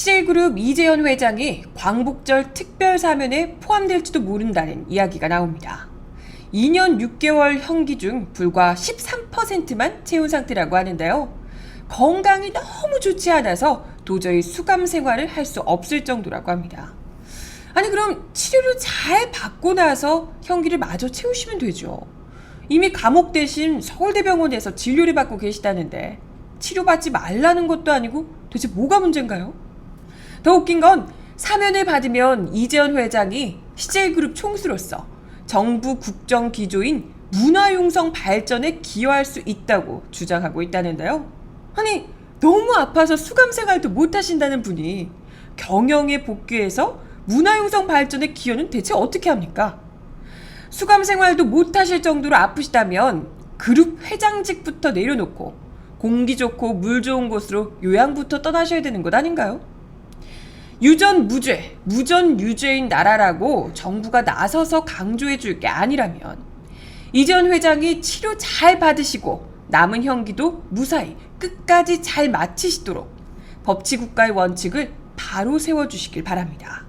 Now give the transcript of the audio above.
CJ그룹 이재현 회장이 광복절 특별 사면에 포함될지도 모른다는 이야기가 나옵니다. 2년 6개월 형기 중 불과 13%만 채운 상태라고 하는데요. 건강이 너무 좋지 않아서 도저히 수감 생활을 할 수 없을 정도라고 합니다. 아니 그럼 치료를 잘 받고 나서 형기를 마저 채우시면 되죠. 이미 감옥 대신 서울대병원에서 진료를 받고 계시다는데 치료받지 말라는 것도 아니고 도대체 뭐가 문제인가요? 더 웃긴 건 사면을 받으면 이재현 회장이 CJ그룹 총수로서 정부 국정 기조인 문화융성 발전에 기여할 수 있다고 주장하고 있다는데요. 아니 너무 아파서 수감 생활도 못 하신다는 분이 경영에 복귀해서 문화융성 발전에 기여는 대체 어떻게 합니까? 수감 생활도 못 하실 정도로 아프시다면 그룹 회장직부터 내려놓고 공기 좋고 물 좋은 곳으로 요양부터 떠나셔야 되는 것 아닌가요? 유전 무죄, 무전 유죄인 나라라고 정부가 나서서 강조해 줄 게 아니라면 이전 회장이 치료 잘 받으시고 남은 형기도 무사히 끝까지 잘 마치시도록 법치국가의 원칙을 바로 세워주시길 바랍니다.